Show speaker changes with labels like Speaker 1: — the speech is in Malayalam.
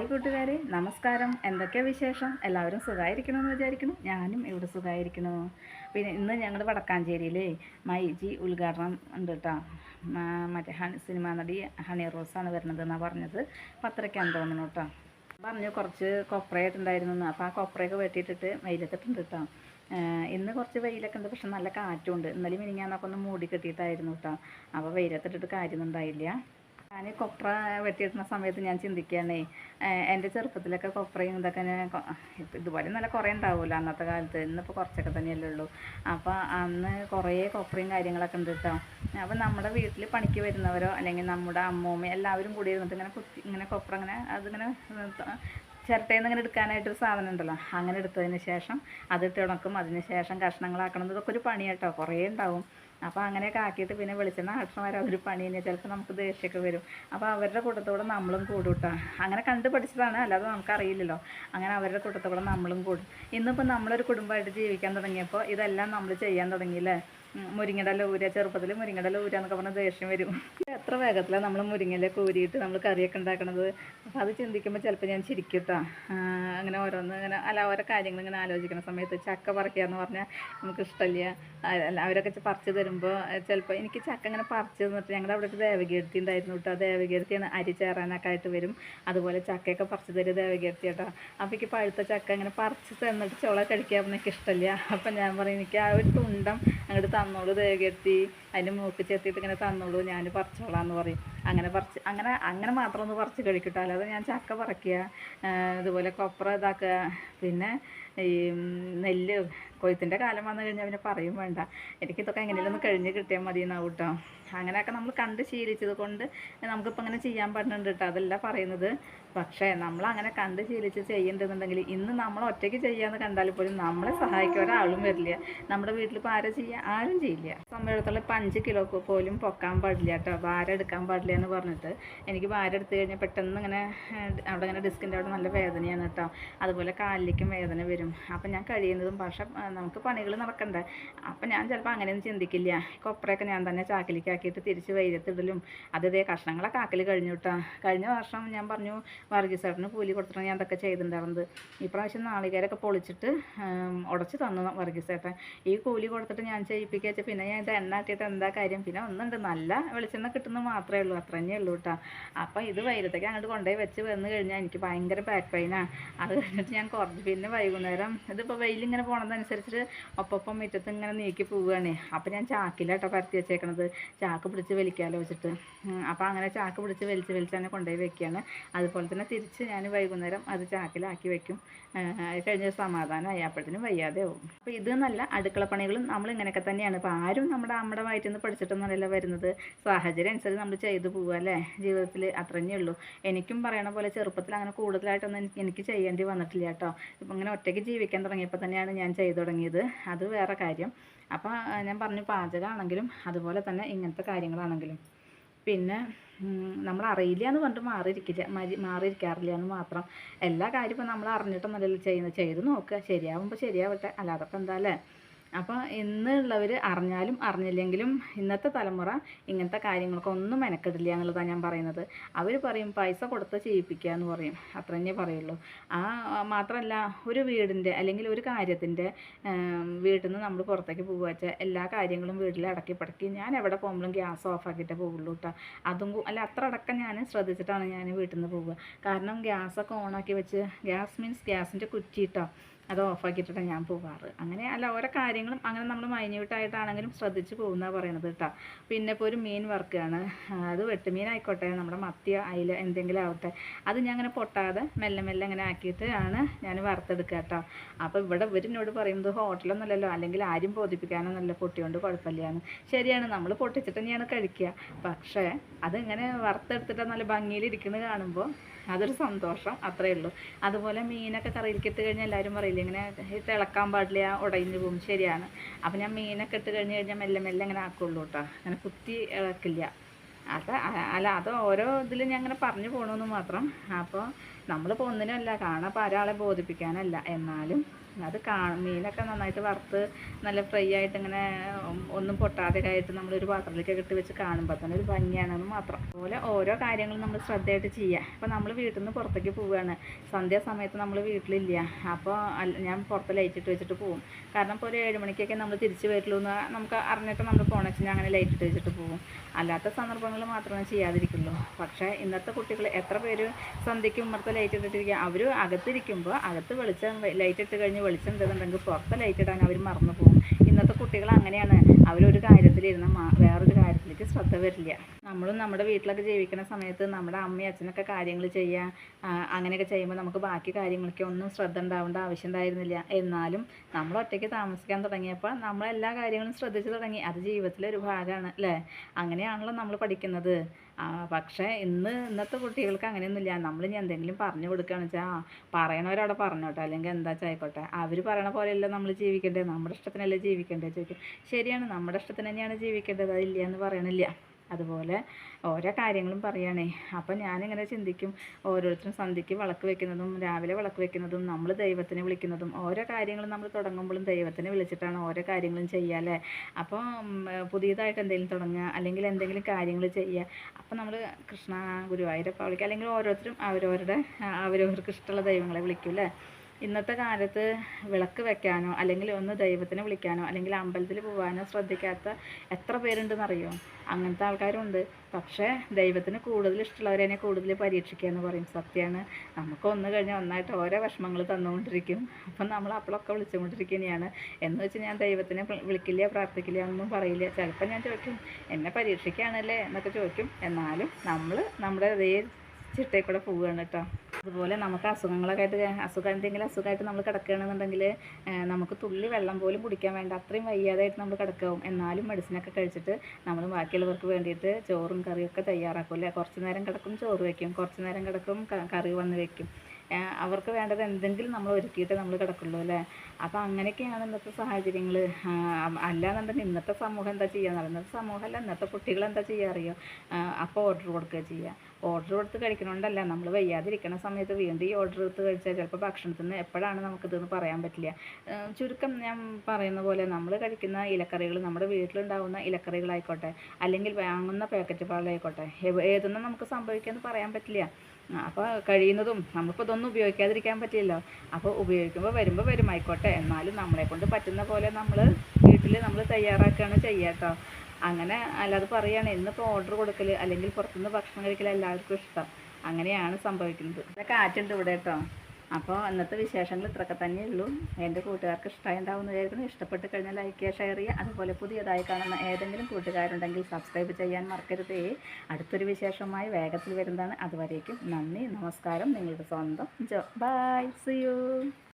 Speaker 1: ഹായ് കൂട്ടുകാരെ നമസ്കാരം. എന്തൊക്കെയാ വിശേഷം? എല്ലാവരും സുഖമായിരിക്കണമെന്ന് വിചാരിക്കുന്നു. ഞാനും ഇവിടെ സുഖമായിരിക്കണു പിന്നെ ഇന്ന് ഞങ്ങൾ വടക്കാഞ്ചേരിയിലെ മൈജി ഉദ്ഘാടനം ഉണ്ട് കേട്ടോ മറ്റേ ഹണി സിനിമാ നടി ഹണി റോസാണ് വരുന്നത് എന്നാണ് പറഞ്ഞത് പത്രയ്ക്കാന്ന് തോന്നുന്നു കേട്ടോ പറഞ്ഞു കുറച്ച് കൊപ്രയൊക്കെ ഉണ്ടായിരുന്നു അപ്പോൾ ആ കൊപ്രയൊക്കെ വെട്ടിയിട്ടിട്ട് വെയിലത്തിട്ടുണ്ട് കേട്ടോ ഇന്ന് കുറച്ച് വെയിലൊക്കെ ഉണ്ട്. പക്ഷെ നല്ല കാറ്റുണ്ട്. ഇന്നലെ മിനിങ്ങാന്നൊക്കെ ഒന്ന് മൂടി കെട്ടിയിട്ടായിരുന്നു കേട്ടോ അപ്പോൾ വെയിലത്തിട്ടിട്ട് കാര്യമൊന്നും ഉണ്ടായില്ല. ഞാൻ കൊപ്ര വെട്ടിയിടുന്ന സമയത്ത് ഞാൻ ചിന്തിക്കുകയാണേ എന്റെ ചെറുപ്പത്തിലൊക്കെ കൊപ്രയും ഇതൊക്കെ ഞാൻ ഇതുപോലെ നല്ല കുറേ ഉണ്ടാവുമല്ലോ അന്നത്തെ കാലത്ത്. ഇന്നിപ്പോൾ കുറച്ചൊക്കെ തന്നെയല്ലേ ഉള്ളൂ. അപ്പോൾ അന്ന് കുറേ കൊപ്രയും കാര്യങ്ങളൊക്കെ ഉണ്ട് കേട്ടോ അപ്പോൾ നമ്മുടെ വീട്ടിൽ പണിക്ക് വരുന്നവരോ അല്ലെങ്കിൽ നമ്മുടെ അമ്മൂമ്മ എല്ലാവരും കൂടി ഇരുന്നിട്ട് ഇങ്ങനെ കുത്തി ഇങ്ങനെ കൊപ്ര ഇങ്ങനെ അതിങ്ങനെ ചിരട്ടയിൽ ഇങ്ങനെ എടുക്കാനായിട്ടൊരു സാധനം ഉണ്ടല്ലോ. അങ്ങനെ എടുത്തതിന് ശേഷം അതിട്ട് ഉണക്കും. അതിന് ശേഷം കഷ്ണങ്ങളാക്കണം. ഇതൊക്കെ ഒരു പണിയാട്ടോ കുറേ ഉണ്ടാവും. അപ്പോൾ അങ്ങനെയൊക്കെ ആക്കിയിട്ട് പിന്നെ വെളിച്ചെണ്ണ അതൊരു പണി തന്നെ ചിലപ്പോൾ നമുക്ക് ദേഷ്യമൊക്കെ വരും. അപ്പോൾ അവരുടെ കൂട്ടത്തോടെ നമ്മളും കൂടൂട്ടാ അങ്ങനെ കണ്ട് പഠിച്ചതാണ്. അല്ലാതെ നമുക്കറിയില്ലല്ലോ. അങ്ങനെ അവരുടെ കൂട്ടത്തോടെ നമ്മളും കൂടും. ഇന്നിപ്പോൾ നമ്മളൊരു കുടുംബമായിട്ട് ജീവിക്കാൻ തുടങ്ങിയപ്പോൾ ഇതെല്ലാം നമ്മൾ ചെയ്യാൻ തുടങ്ങിയില്ലേ മുരിങ്ങയുടെ ലൂര ചെറുപ്പത്തിൽ മുരിങ്ങയുടെ ലൂര എന്നൊക്കെ പറഞ്ഞാൽ ദേഷ്യം വരും. എത്ര വേഗത്തിലാണ് നമ്മൾ മുരിങ്ങയിലെ ഊരിയിട്ട് നമ്മൾ കറിയൊക്കെ ഉണ്ടാക്കണത്. അപ്പോൾ അത് ചിന്തിക്കുമ്പോൾ ചിലപ്പോൾ ഞാൻ ചിരിക്കും കേട്ടോ അങ്ങനെ ഓരോന്ന് ഇങ്ങനെ അല്ല ഓരോ കാര്യങ്ങൾ ഇങ്ങനെ ആലോചിക്കുന്ന സമയത്ത് ചക്ക പറിക്കുക എന്ന് പറഞ്ഞാൽ നമുക്ക് ഇഷ്ടമില്ല അല്ല അവരൊക്കെ പറിച്ച് തരുമ്പോൾ ചിലപ്പോൾ എനിക്ക് ചക്ക ഇങ്ങനെ പറിച്ച് തന്നിട്ട് ഞങ്ങളുടെ അവിടെ ഒരു ദേവകീർത്തി ഉണ്ടായിരുന്നു കേട്ടോ ദേവകീർത്തിയാണ് അരി ചേറാനൊക്കെ ആയിട്ട് വരും. അതുപോലെ ചക്കയൊക്കെ പറിച്ച് തരും ദേവകീർത്തി കേട്ടോ അപ്പോൾ എനിക്ക് പഴുത്ത ചക്ക ഇങ്ങനെ പറിച്ച് തന്നിട്ട് ചോള കഴിക്കാൻ എനിക്ക് ഇഷ്ടമില്ല അപ്പം ഞാൻ പറയും എനിക്ക് ആ ഒരു തുണ്ടം അങ്ങോട്ട് തന്നോളൂ ദേവകീർത്തി അതിന്റെ മൂക്ക് ചെത്തിയിട്ട് ഇങ്ങനെ തന്നോളൂ ഞാൻ പറിച്ചോളാം എന്ന് പറയും. അങ്ങനെ പറിച്ച് അങ്ങനെ അങ്ങനെ മാത്രം ഒന്ന് പറിച്ച് കഴിക്കട്ടോ. അല്ലാതെ ഞാൻ ചക്ക പറിക്കുക ഇതുപോലെ കൊപ്ര ഇതാക്കുക പിന്നെ ഈ നെല്ല് കൊയ്ത്തിന്റെ കാലം വന്നു കഴിഞ്ഞാൽ പിന്നെ പറയും വേണ്ട. എനിക്കിതൊക്കെ എങ്ങനെയെങ്കിലും ഒന്ന് കഴിഞ്ഞ് കിട്ടിയാൽ മതി എന്നാവും കേട്ടോ അങ്ങനെയൊക്കെ നമ്മൾ കണ്ട് ശീലിച്ചത് കൊണ്ട് നമുക്കിപ്പോൾ അങ്ങനെ ചെയ്യാൻ പറ്റുന്നുണ്ട് കേട്ടോ അതല്ല പറയുന്നത്. പക്ഷേ നമ്മൾ അങ്ങനെ കണ്ട് ശീലിച്ച് ചെയ്യുന്നുണ്ടെന്നുണ്ടെങ്കിൽ ഇന്ന് നമ്മൾ ഒറ്റയ്ക്ക് ചെയ്യാന്ന് കണ്ടാൽ പോലും നമ്മളെ സഹായിക്കാൻ ഒരാളും വരില്ല. നമ്മുടെ വീട്ടിൽ ഇപ്പോൾ ആരും ചെയ്യുക ആരും ചെയ്യില്ല. സമയത്തുള്ള ഇപ്പം അഞ്ച് കിലോ പോലും പൊക്കാൻ പാടില്ല കേട്ടോ ഭാരം എടുക്കാൻ പാടില്ല എന്ന് പറഞ്ഞിട്ട് എനിക്ക് ഭാരം എടുത്തു കഴിഞ്ഞാൽ പെട്ടെന്ന് ഇങ്ങനെ അവിടെ ഇങ്ങനെ ഡിസ്കിന്റെ അവിടെ നല്ല വേദനയാണ് കേട്ടോ അതുപോലെ കാലിലേക്കും വേദന വരും. അപ്പം ഞാൻ കഴിയുന്നതും പക്ഷെ നമുക്ക് പണികൾ നടക്കണ്ടേ. അപ്പം ഞാൻ ചിലപ്പോൾ അങ്ങനെയൊന്നും ചിന്തിക്കില്ല. കൊപ്രയൊക്കെ ഞാൻ തന്നെ ചാക്കിലേക്ക് ആക്കിയിട്ട് തിരിച്ച് വെയിലത്തിടലും. അത് കഷ്ണങ്ങളൊക്കെ ആക്കൽ കഴിഞ്ഞു കേട്ടോ കഴിഞ്ഞ വർഷം ഞാൻ പറഞ്ഞു വർഗീസ് ചേട്ടന് കൂലി കൊടുത്തിട്ടാണ് ഞാൻ അതൊക്കെ ചെയ്തിട്ടുണ്ടായിരുന്നത്. ഇപ്രാവശ്യം നാളികേരൊക്കെ പൊളിച്ചിട്ട് ഉടച്ചു തന്നു വർഗീസ് ചേട്ടൻ ഈ കൂലി കൊടുത്തിട്ട് ഞാൻ ചെയ്യിപ്പിക്കുക വെച്ചാൽ പിന്നെ ഞാൻ ഇത് എണ്ണ എന്താ കാര്യം? പിന്നെ ഒന്നുണ്ട്. നല്ല വെളിച്ചെണ്ണ കിട്ടുന്നത് മാത്രമേ ഉള്ളൂ. അത്ര തന്നെ ഉള്ളൂ കേട്ടോ അപ്പം ഇത് വെയിലത്തേക്ക് അങ്ങോട്ട് കൊണ്ടുപോയി വെച്ച് വന്നു കഴിഞ്ഞാൽ എനിക്ക് ഭയങ്കര ബാക്ക് പെയിനാണ് അത് കഴിഞ്ഞിട്ട് ഞാൻ കുറച്ച് പിന്നെ വൈകുന്നേരം ഇതിപ്പോൾ വെയിലിങ്ങനെ പോണതനുസരിച്ചിട്ട് ഒപ്പം മുറ്റത്ത് ഇങ്ങനെ നീക്കി പോവുകയാണ് അപ്പോൾ ഞാൻ ചാക്കിലാട്ടോ പരത്തി വെച്ചേക്കണത്. ചാക്ക് പിടിച്ച് വലിക്കാമല്ലോ വെച്ചിട്ട്. അപ്പോൾ അങ്ങനെ ചാക്ക് പിടിച്ച് വലിച്ച് വലിച്ച് തന്നെ കൊണ്ടുപോയി വെക്കുകയാണ് അതുപോലെ തന്നെ തിരിച്ച് ഞാൻ വൈകുന്നേരം അത് ചാക്കിലാക്കി വെക്കും. കഴിഞ്ഞ സമാധാനമായി. അപ്പോഴത്തേനും വയ്യാതെ ആവും. അപ്പോൾ ഇത് നല്ല അടുക്കള പണികളും നമ്മൾ ഇങ്ങനെയൊക്കെ തന്നെയാണ്. ഇപ്പോൾ ആരും നമ്മുടെ അമ്മയുടെ വയറ്റിൽ നിന്ന് പഠിച്ചിട്ടൊന്നുമല്ല വരുന്നത്. സാഹചര്യം അനുസരിച്ച് നമ്മൾ ചെയ്തു പോവുക അല്ലേ? ജീവിതത്തിൽ അത്രയേ ഉള്ളൂ. എനിക്കും പറയണ പോലെ ചെറുപ്പത്തിൽ അങ്ങനെ കൂടുതലായിട്ടൊന്നും എനിക്ക് ചെയ്യേണ്ടി വന്നിട്ടില്ല കേട്ടോ. ഇപ്പം ഇങ്ങനെ ഒറ്റയ്ക്ക് ജീവിക്കാൻ തുടങ്ങിയപ്പോൾ തന്നെയാണ് ഞാൻ ചെയ്തു തുടങ്ങിയത്. അത് വേറെ കാര്യം. അപ്പോൾ ഞാൻ പറഞ്ഞു പാചകമാണെങ്കിലും അതുപോലെ തന്നെ ഇങ്ങനത്തെ കാര്യങ്ങളാണെങ്കിലും. പിന്നെ നമ്മൾ അറിയില്ല എന്ന് പറഞ്ഞിട്ട് മാറിയിരിക്കില്ല മരി മാറിയിരിക്കാറില്ല എന്ന് മാത്രം. എല്ലാ കാര്യവും നമ്മൾ അറിഞ്ഞിട്ടൊന്നുമല്ലല്ലോ ചെയ്യുന്നത്. ചെയ്ത് നോക്കുക. ശരിയാവുമ്പോൾ ശരിയാവട്ടെ. അല്ലാതെ ഇപ്പം എന്താ അല്ലേ? അപ്പോൾ ഇന്നുള്ളവർ അറിഞ്ഞാലും അറിഞ്ഞില്ലെങ്കിലും ഇന്നത്തെ തലമുറ ഇങ്ങനത്തെ കാര്യങ്ങൾക്കൊന്നും മെനക്കെടില്ല എന്നുള്ളതാണ് ഞാൻ പറയുന്നത്. അവർ പറയും പൈസ കൊടുത്ത് ചെയ്യിപ്പിക്കുക എന്ന് പറയും. അത്ര തന്നെ പറയുള്ളൂ. ആ മാത്രമല്ല ഒരു വീടിന്റെ അല്ലെങ്കിൽ ഒരു കാര്യത്തിന്റെ വീട്ടിൽ നിന്ന് നമ്മൾ പുറത്തേക്ക് പോകുക വെച്ചാൽ എല്ലാ കാര്യങ്ങളും വീട്ടിൽ അടക്കി പടക്കി ഞാൻ എവിടെ പോകുമ്പോഴും ഗ്യാസ് ഓഫ് ആക്കിയിട്ടേ പോകുള്ളൂ കേട്ടോ അതും അല്ല അത്ര അടക്കം ഞാൻ ശ്രദ്ധിച്ചിട്ടാണ് ഞാൻ വീട്ടിൽ നിന്ന് പോവുക. കാരണം ഗ്യാസൊക്കെ ഓണാക്കി വെച്ച് ഗ്യാസ് മീൻസ് ഗ്യാസിന്റെ കുറ്റി കേട്ടോ അത് ഓഫാക്കിയിട്ടാണ് ഞാൻ പോകാറ് അങ്ങനെ അല്ല ഓരോ കാര്യങ്ങളും അങ്ങനെ നമ്മൾ മൈന്യൂട്ടായിട്ടാണെങ്കിലും ശ്രദ്ധിച്ച് പോകുന്നതാണ് പറയണത് കേട്ടോ. പിന്നെ ഇപ്പോൾ ഒരു മീൻ വറുക്കുകയാണ് അത് വെട്ടുമീൻ ആയിക്കോട്ടെ നമ്മുടെ മത്തിയ അയില എന്തെങ്കിലും ആവട്ടെ. അത് ഞാൻ അങ്ങനെ പൊട്ടാതെ മെല്ലെ മെല്ലെ അങ്ങനെ ആക്കിയിട്ട് ആണ് ഞാൻ വറുത്തെടുക്കുക കേട്ടോ. അപ്പോൾ ഇവിടെ ഇവരിനോട് പറയുന്നത് ഹോട്ടലൊന്നുമല്ലല്ലോ അല്ലെങ്കിൽ ആരും ബോധിപ്പിക്കാനൊന്നുമല്ല പൊട്ടിയോണ്ട് കുഴപ്പമില്ലാന്ന് ശരിയാണ് നമ്മൾ പൊട്ടിച്ചിട്ട് തന്നെയാണ് കഴിക്കുക. പക്ഷേ അതിങ്ങനെ വറുത്തെടുത്തിട്ട് നല്ല ഭംഗിയിൽ കാണുമ്പോൾ അതൊരു സന്തോഷം അത്രയേ ഉള്ളൂ. അതുപോലെ മീനൊക്കെ കറിയിലേക്ക് ഇട്ട് കഴിഞ്ഞാൽ എല്ലാവരും പറയില്ലേ ഇങ്ങനെ തിളക്കാൻ പാടില്ല ഉടഞ്ഞു പോകും ശരിയാണ്. അപ്പം ഞാൻ മീനൊക്കെ ഇട്ട് കഴിഞ്ഞ് കഴിഞ്ഞാൽ മെല്ലെ മെല്ലെ ഇങ്ങനെ ആക്കുള്ളൂ കേട്ടോ അങ്ങനെ കുത്തി ഇളക്കില്ല. അത് അല്ല അത് ഓരോ ഇതിലും ഞാൻ അങ്ങനെ പറഞ്ഞു പോകണമെന്ന് മാത്രം. അപ്പോൾ നമ്മളിപ്പോൾ ഒന്നിനല്ല കാണാൻ ഇപ്പോൾ ഒരാളെ ബോധിപ്പിക്കാനല്ല. എന്നാലും അത് കാ മീനൊക്കെ നന്നായിട്ട് വറുത്ത് നല്ല ഫ്രൈ ആയിട്ട് ഇങ്ങനെ ഒന്നും പൊട്ടാതെ ആയിട്ട് നമ്മളൊരു പാത്രത്തിലേക്ക് ഇട്ട് വെച്ച് കാണുമ്പോൾ തന്നെ ഒരു ഭംഗിയാണെന്ന് മാത്രം. അതുപോലെ ഓരോ കാര്യങ്ങളും നമ്മൾ ശ്രദ്ധയായിട്ട് ചെയ്യുക ഇപ്പോൾ നമ്മൾ വീട്ടിൽ നിന്ന് പുറത്തേക്ക് പോവുകയാണ് സന്ധ്യാസമയത്ത് നമ്മൾ വീട്ടിലില്ല. അപ്പോൾ ഞാൻ പുറത്ത് ലൈറ്റ് ഇട്ട് വെച്ചിട്ട് പോകും കാരണം ഇപ്പോൾ ഒരു ഏഴ് മണിക്കൊക്കെ നമ്മൾ തിരിച്ച് വരുള്ളൂ എന്ന് നമുക്ക് അറിഞ്ഞിട്ട് നമ്മൾ പോണച്ചിന് അങ്ങനെ ലൈറ്റ് ഇട്ട് വെച്ചിട്ട് പോകും അല്ലാത്ത സന്ദർഭങ്ങളിൽ മാത്രമേ ചെയ്യാതിരിക്കുള്ളൂ. പക്ഷേ ഇന്നത്തെ കുട്ടികൾ എത്ര പേര് സന്ധ്യയ്ക്ക് ഉമ്മർത്ത് ലൈറ്റ് ഇട്ടിട്ടിരിക്കുക അവർ അകത്തിരിക്കുമ്പോൾ അകത്ത് വെളിച്ചം ലൈറ്റ് ഇട്ട് കഴിഞ്ഞ് വെളിച്ചം ഇടുന്നുണ്ടെങ്കിൽ പുറത്ത് ലൈറ്റ് ഇടാൻ അവർ മറന്നു പോകും. ഇന്നത്തെ കുട്ടികൾ അങ്ങനെയാണ്. അവരൊരു കാര്യത്തിലിരുന്ന വേറൊരു കാര്യത്തിലേക്ക് ശ്രദ്ധ വരില്ല. നമ്മളും നമ്മുടെ വീട്ടിലൊക്കെ ജീവിക്കുന്ന സമയത്ത് നമ്മുടെ അമ്മയും അച്ഛനൊക്കെ കാര്യങ്ങൾ ചെയ്യുക അങ്ങനെയൊക്കെ ചെയ്യുമ്പോൾ നമുക്ക് ബാക്കി കാര്യങ്ങളൊക്കെ ഒന്നും ശ്രദ്ധ ഉണ്ടാവേണ്ട ആവശ്യം ഉണ്ടായിരുന്നില്ല എന്നാലും നമ്മൾ ഒറ്റയ്ക്ക് താമസിക്കാൻ തുടങ്ങിയപ്പോൾ നമ്മൾ എല്ലാ കാര്യങ്ങളും ശ്രദ്ധിച്ചു തുടങ്ങി. അത് ജീവിതത്തിലെ ഒരു ഭാഗമാണ് അല്ലേ? അങ്ങനെയാണല്ലോ നമ്മൾ പഠിക്കുന്നത്. പക്ഷേ ഇന്ന് ഇന്നത്തെ കുട്ടികൾക്ക് അങ്ങനെയൊന്നുമില്ല. നമ്മൾ ഇനി എന്തെങ്കിലും പറഞ്ഞു കൊടുക്കുകയാണ് വെച്ചാൽ പറയണവരവിടെ പറഞ്ഞോട്ടെ. അല്ലെങ്കിൽ എന്താ ആയിക്കോട്ടെ. അവർ പറയണ പോലെയല്ല നമ്മൾ ജീവിക്കേണ്ടത്. നമ്മുടെ ഇഷ്ടത്തിനല്ലേ ജീവിക്കേണ്ടത് ചോദിക്കും. ശരിയാണ്. നമ്മുടെ ഇഷ്ടത്തിന് തന്നെയാണ് ജീവിക്കേണ്ടത്. അതില്ല എന്ന് പറയണില്ല. അതുപോലെ ഓരോ കാര്യങ്ങളും പറയുകയാണേ അപ്പം ഞാനിങ്ങനെ ചിന്തിക്കും. ഓരോരുത്തരും സന്ധ്യയ്ക്ക് വിളക്ക് വെക്കുന്നതും രാവിലെ വിളക്ക് വെക്കുന്നതും നമ്മൾ ദൈവത്തിനെ വിളിക്കുന്നതും ഓരോ കാര്യങ്ങളും നമ്മൾ തുടങ്ങുമ്പോഴും ദൈവത്തിനെ വിളിച്ചിട്ടാണ് ഓരോ കാര്യങ്ങളും ചെയ്യുക അല്ലേ? അപ്പോൾ പുതിയതായിട്ട് എന്തെങ്കിലും തുടങ്ങുക അല്ലെങ്കിൽ എന്തെങ്കിലും കാര്യങ്ങൾ ചെയ്യുക. അപ്പം നമ്മൾ കൃഷ്ണ ഗുരുവായൂരപ്പ വിളിക്കുക. അല്ലെങ്കിൽ ഓരോരുത്തരും അവരവരുടെ അവരവർക്ക് ഇഷ്ടമുള്ള ദൈവങ്ങളെ വിളിക്കും അല്ലേ? ഇന്നത്തെ കാലത്ത് വിളക്ക് വെക്കാനോ അല്ലെങ്കിൽ ഒന്ന് ദൈവത്തിനെ വിളിക്കാനോ അല്ലെങ്കിൽ അമ്പലത്തിൽ പോകാനോ ശ്രദ്ധിക്കാത്ത എത്ര പേരുണ്ടെന്നറിയോ? അങ്ങനത്തെ ആൾക്കാരുണ്ട്. പക്ഷേ ദൈവത്തിന് കൂടുതൽ ഇഷ്ടമുള്ളവരെ കൂടുതൽ പരീക്ഷിക്കുക എന്ന് പറയും. സത്യമാണ് നമുക്ക് ഒന്ന് കഴിഞ്ഞാൽ ഒന്നായിട്ട് ഓരോ വിഷമങ്ങൾ തന്നുകൊണ്ടിരിക്കും. അപ്പം നമ്മൾ അപ്പോഴൊക്കെ വിളിച്ചുകൊണ്ടിരിക്കുന്നതാണ് എന്ന് വെച്ച് ഞാൻ ദൈവത്തിനെ വിളിക്കില്ല പ്രാർത്ഥിക്കില്ല എന്നൊന്നും പറയില്ല. ചിലപ്പോൾ ഞാൻ ചോദിക്കും എന്നെ പരീക്ഷിക്കുകയാണല്ലേ? എന്നൊക്കെ ചോദിക്കും. എന്നാലും നമ്മൾ നമ്മുടെ അതേ ചിട്ടയിൽ കൂടെ പോവുകയാണ് കേട്ടോ. അതുപോലെ നമുക്ക് അസുഖങ്ങളൊക്കെ ആയിട്ട് അസുഖം എന്തെങ്കിലും അസുഖമായിട്ട് നമ്മൾ കിടക്കുകയാണെന്നുണ്ടെങ്കിൽ നമുക്ക് തുള്ളി വെള്ളം പോലും കുടിക്കാൻ വേണ്ട. അത്രയും വയ്യാതായിട്ട് നമ്മൾ കിടക്കാവും എന്നാലും മെഡിസിനൊക്കെ കഴിച്ചിട്ട് നമ്മൾ ബാക്കിയുള്ളവർക്ക് വേണ്ടിയിട്ട് ചോറും കറിയൊക്കെ തയ്യാറാക്കും അല്ലേ? കുറച്ച് നേരം കിടക്കും ചോറ് വയ്ക്കും. കുറച്ച് നേരം കിടക്കും കറി വന്ന് ഏഹ് അവർക്ക് വേണ്ടത് എന്തെങ്കിലും നമ്മൾ ഒരുക്കിയിട്ട് നമ്മൾ കിടക്കുള്ളൂ അല്ലേ? അപ്പോൾ അങ്ങനെയൊക്കെയാണ് ഇന്നത്തെ സാഹചര്യങ്ങൾ അല്ലാന്നുണ്ടെങ്കിൽ ഇന്നത്തെ സമൂഹം എന്താ ചെയ്യുക? ഇന്നത്തെ സമൂഹമല്ല ഇന്നത്തെ കുട്ടികൾ എന്താ ചെയ്യുക അറിയോ? അപ്പോൾ ഓർഡർ കൊടുക്കുക ചെയ്യുക. ഓർഡർ കൊടുത്ത് കഴിക്കണോണ്ടല്ല നമ്മൾ വയ്യാതിരിക്കുന്ന സമയത്ത് വീണ്ടും ഈ ഓർഡർ എടുത്ത് കഴിച്ചാൽ ചിലപ്പോൾ ഭക്ഷണത്തിൽ നിന്ന് എപ്പോഴാണ് നമുക്കിതെന്ന് പറയാൻ പറ്റില്ല. ചുരുക്കം ഞാൻ പറയുന്ന പോലെ നമ്മൾ കഴിക്കുന്ന ഇലക്കറികൾ നമ്മുടെ വീട്ടിലുണ്ടാവുന്ന ഇലക്കറികളായിക്കോട്ടെ അല്ലെങ്കിൽ വാങ്ങുന്ന പാക്കറ്റ് പാലായിക്കോട്ടെ ഏതൊന്നും നമുക്ക് സംഭവിക്കുമെന്ന് പറയാൻ പറ്റില്ല. അപ്പോൾ കഴിയുന്നതും നമ്മളിപ്പോൾ ഇതൊന്നും ഉപയോഗിക്കാതിരിക്കാൻ പറ്റില്ലല്ലോ. അപ്പോൾ ഉപയോഗിക്കുമ്പോൾ വരുമ്പോൾ വരും ആയിക്കോട്ടെ എന്നാലും നമ്മളെ കൊണ്ട് പറ്റുന്ന പോലെ നമ്മൾ വീട്ടിൽ നമ്മൾ തയ്യാറാക്കുകയാണ് ചെയ്യുക കേട്ടോ അങ്ങനെ അല്ലാതെ പറയുകയാണ് ഇന്നിപ്പോൾ ഓർഡർ കൊടുക്കൽ അല്ലെങ്കിൽ പുറത്തുനിന്ന് ഭക്ഷണം കഴിക്കൽ എല്ലാവർക്കും ഇഷ്ടം. അങ്ങനെയാണ് സംഭവിക്കുന്നത്. കാറ്റുണ്ട് ഇവിടെ കേട്ടോ അപ്പോൾ ഇന്നത്തെ വിശേഷങ്ങൾ ഇത്രയൊക്കെ തന്നെ ഉള്ളൂ. എന്റെ കൂട്ടുകാർക്ക് ഇഷ്ടമായി ഉണ്ടാവുമെന്ന് വിചാരിക്കുന്നു. ഇഷ്ടപ്പെട്ട് കഴിഞ്ഞാൽ ലൈക്ക് ചെയ്യുക ഷെയർ ചെയ്യുക. അതുപോലെ പുതിയതായി കാണുന്ന ഏതെങ്കിലും കൂട്ടുകാരുണ്ടെങ്കിൽ സബ്സ്ക്രൈബ് ചെയ്യാൻ മറക്കരുതേ. അടുത്തൊരു വിശേഷമായി വേഗത്തിൽ വരുന്നതാണ്. അതുവരേക്കും നന്ദി നമസ്കാരം. നിങ്ങളുടെ സ്വന്തം ജോ ബൈ സി യു